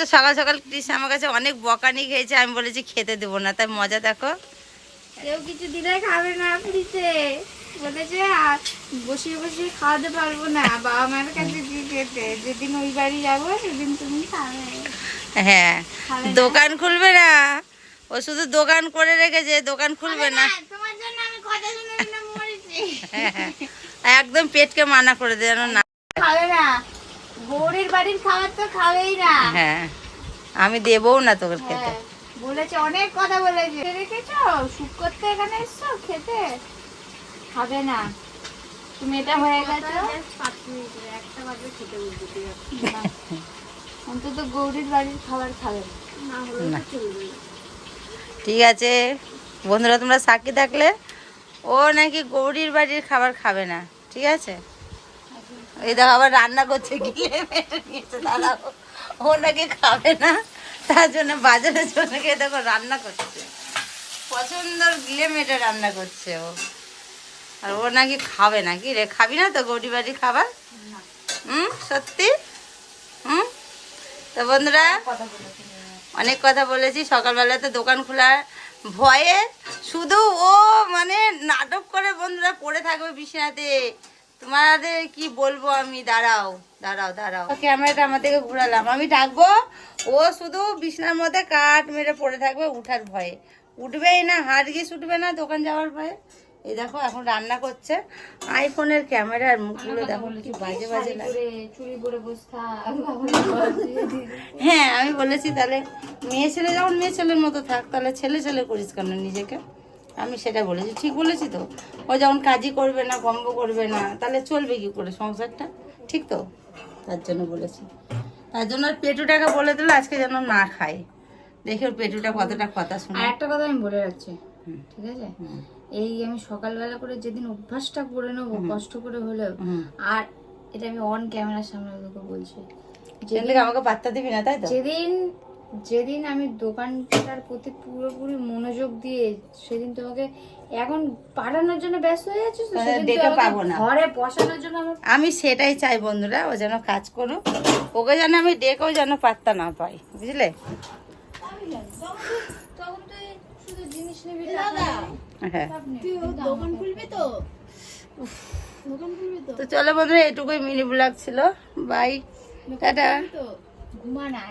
আজকে সকাল সকাল কৃষ আমার কাছে অনেক বকানি খেয়েছে আমি বলেছি খেতে দেবো না। তাই মজা দেখো। কেউ কিছু দিলে খাবে না ফ্রিতে বলেছে বসিয়ে বসিয়ে খাওয়াতে পারব না। বাবা মায়ের কাছে দিয়ে খেতে যেদিন ওই বাড়ি যাব সেদিন তুমি খাবে। হ্যাঁ দোকান খুলবে না। ও শুধু দোকান করে রেখেছে দোকান খুলবে না। তোমার জন্য আমি কথা শুনে শুনে মরেছি। হ্যাঁ, হ্যাঁ। একদম পেটকে মানা করে দেয় না। খাবে না। গৌরীর বাড়ির খাবার তো খাবেই না। হ্যাঁ আমি দেবও না তোকে খেতে। হ্যাঁ, বলেছে অনেক কথা বলেছে। রেখেছো শুট করতে এখানে এসছো? খেতে? খাবে না। তুমি এটা হয়ে গেছো? না। অন্তত গৌরীর বাড়ির খাবার খাবে না। হলে না। ঠিক আছে বন্ধুরা তোমরা সাক্ষী থাকলে ও নাকি গৌরীর বাড়ির খাবার খাবে না। ঠিক আছে? এই দেখো আবার রান্না করছে গিলে নিয়েছে ও নাকি খাবে না তার জন্য বাজারে চলে গিয়ে দেখো রান্না করছে। পছন্দর গিলে মেটে রান্না করছে ও। আর ও নাকি খাবে না কি রে খাবি না তো গৌরী বাড়ির খাবার? হুম সত্যি? হুম? তো বন্ধুরা অনেক কথা বলেছি সকালবেলা তো দোকান খোলার ভয়ে। শুধু ও মানে নাটক করে বন্ধুরা পড়ে থাকবে বিছানাতে। তোমাদের কি বলব আমি? দাঁড়াও দাঁড়াও দাঁড়াও। ক্যামেরাটা আমার থেকে ঘুরালাম। আমি ডাকবো, ও শুধু বিছানার মধ্যে কাঠ মেরে পড়ে থাকবে উঠার ভয়ে। উঠবেই না হাট গিয়ে উঠবে না দোকান যাওয়ার ভয়ে। এই দেখো, এখন রান্না করছে। আইফোনের ক্যামেরার মুখগুলো দেখো, কি বাজে বাজে হ্যাঁ আমি বলেছি তাহলে মেয়ে ছেলে, যখন মেয়ে ছেলের মতো থাক, তাহলে ছেলে ছেলে করিস কেন নিজেকে? আমি সেটা বলেছি ঠিক বলেছি তো? ও যখন কাজই করবে না গম্ব করবে না তাহলে চলবে কি করে সংসারটা? ঠিক তো? তার জন্য বলেছি। তার জন্য পেটুটাকে বলে দিল আজকে যেন না খায়। দেখে ওর পেটুটা কতটা কথা আর শুনে একটা কথা আমি বলে রাখছি ঠিক আছে? এই আমি সকালবেলা করে যেদিন অভ্যাসটা করে নেব কষ্ট করে হলেও আর এটা আমি অন ক্যামেরার সামনে বলছি। থেকে আমাকে পাত্তা দিবি না তাই তো? যেদিন যেদিন আমি দোকানটার প্রতি পুরোপুরি মনোযোগ দিয়ে সেদিন তোমাকে এখন পাঠানোর জন্য ব্যস্ত হয়ে যাচ্ছিস ডেকে পাবো না। ঘরে বসানোর জন্য আমি সেটাই চাই বন্ধুরা ও যেন কাজ করুক। ওকে যেন আমি ডেকেও যেন পাত্তা না পাই বুঝলে? হ্যাঁ। তো দোকান খুলবি তো তো চলো বন্ধুরা এটুকুই মিনি ব্লগ ছিল। বাই টাটা। তো ঘুমা না